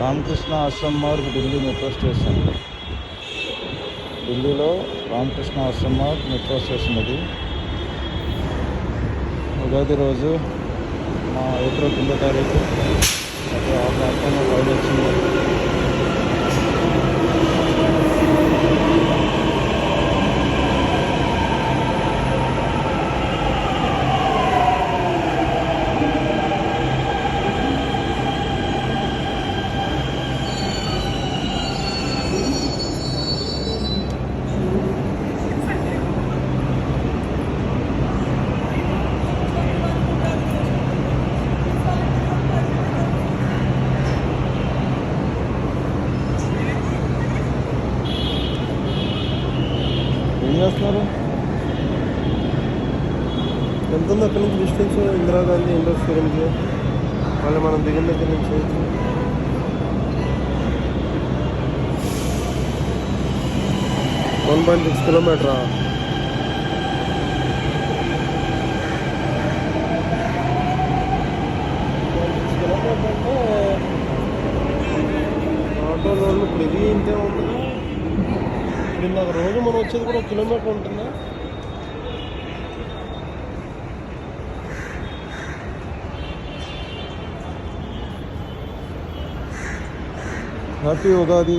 Ramakrishna Ashram Marg Delhi metro station ఢిల్లీలో Ramakrishna Ashram Marg metro station అది ఉగాది రోజు మా ఏప్రిల్ తొమ్మిదో తారీఖు. అది ఆ ప్లాట్ఫామ్లో రైలు ఏం చేస్తున్నారు? ఎంత ఉంది అక్కడి నుంచి డిస్టెన్స్ ఇందిరాగాంధీ ఇండోర్ స్టేడియంకి. మళ్ళీ మనం దిగిన దగ్గర నుంచి. వన్ పాయింట్ సిక్స్ కిలోమీటరా? ఆటోలో ఇప్పుడు ఇది ఇంతే ఉంది నిన్న రోజు మనం వచ్చేది కూడా ఒక కిలోమీటర్ ఉంటుందా? హ్యాపీ ఉగాది